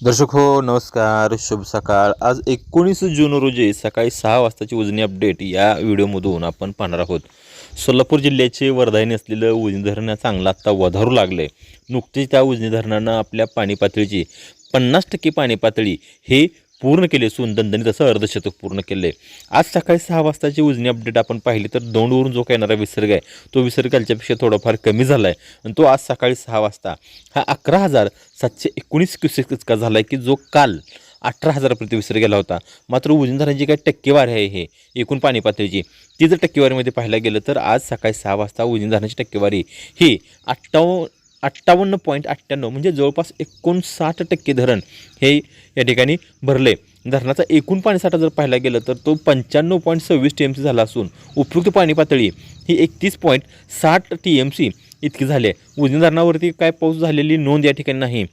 दर्शक हो नमस्कार शुभ सकाळ. आज एकोणीस जून रोजी सकाळी सहा वाजताची उजनी अपडेट या व्हिडिओमधून आपण पाहणार आहोत. सोलापूर जिल्ह्याचे वर्धाईने असलेलं उजनी धरण चांगलं आत्ता वधारू लागलं आहे नुकतीच त्या उजनी धरणानं आपल्या पाणी पातळीची पन्नास टक्के पाणी पातळी ही पूर्ण केले असून दणदणीत असं अर्धशतक पूर्ण केले आहे आज सकाळी सहा वाजताची उजनी अपडेट आपण पाहिली तर दौंडवरून जो काय येणारा विसर्ग आहे तो विसर्ग कालच्यापेक्षा थोडाफार कमी झाला आहे आणि तो आज सकाळी सहा वाजता. हा अकरा हजार सातशे एकोणीस क्युसेक इतका झाला आहे की जो काल अठरा हजारापर्यंत विसर्ग गेला होता. मात्र उजनी धरणाची काय टक्केवारी आहे हे एकूण पाणी पातळीची ती जर टक्केवारीमध्ये पाहायला गेलं तर आज सकाळी सहा वाजता उजनी टक्केवारी ही अठ्ठावन्न अठ्ठावन्न पॉईंट अठ्ठ्याण्णव म्हणजे जवळपास एकोणसाठ टक्के धरण हे या ठिकाणी भरले. धरणाचा एकूण पाणीसाठा जर पाहायला गेलं तर तो पंच्याण्णव पॉईंट सव्वीस टी एम सी झाला असून उपयुक्त पाणी पातळी ही एकतीस पॉईंट साठ टी एम सी इतकी झाली आहे. उजनी धरणावरती काय पाऊस झालेली नोंद या ठिकाणी नाही.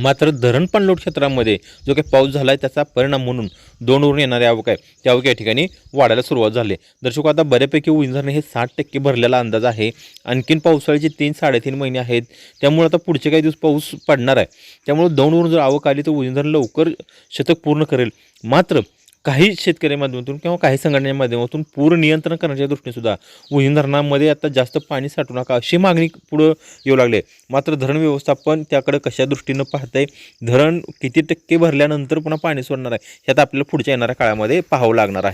मात्र धरण पाणलोट क्षेत्रामध्ये जो काही पाऊस झाला आहे त्याचा परिणाम म्हणून दोनवरून येणारे आवक आहे. त्या आवक या ठिकाणी वाढायला सुरुवात झाली. दर्शक हो, आता बऱ्यापैकी उजनी हे साठ टक्के भरलेला अंदाज आहे. आणखीन पावसाळ्याचे तीन साडेतीन महिने आहेत. त्यामुळे आता पुढचे काही दिवस पाऊस पडणार आहे. त्यामुळे दोनवरून जर आवक आली तर उजनी लवकर शतक पूर्ण करेल. मात्र काही शेतकरी माध्यमातून किंवा काही संघटनेच्या माध्यमातून पूर नियंत्रण करण्याच्या दृष्टीनेसुद्धा सुद्धा धरणामध्ये आता जास्त पाणी साठवू नका अशी मागणी पुढं येऊ लागले मात्र धरण व्यवस्थापन त्याकडे कशा दृष्टीनं पाहतंय? धरण किती टक्के भरल्यानंतर पुन्हा पाणी सोडणार आहे? हे आता आपल्याला पुढच्या येणाऱ्या काळामध्ये पाहावं लागणार आहे.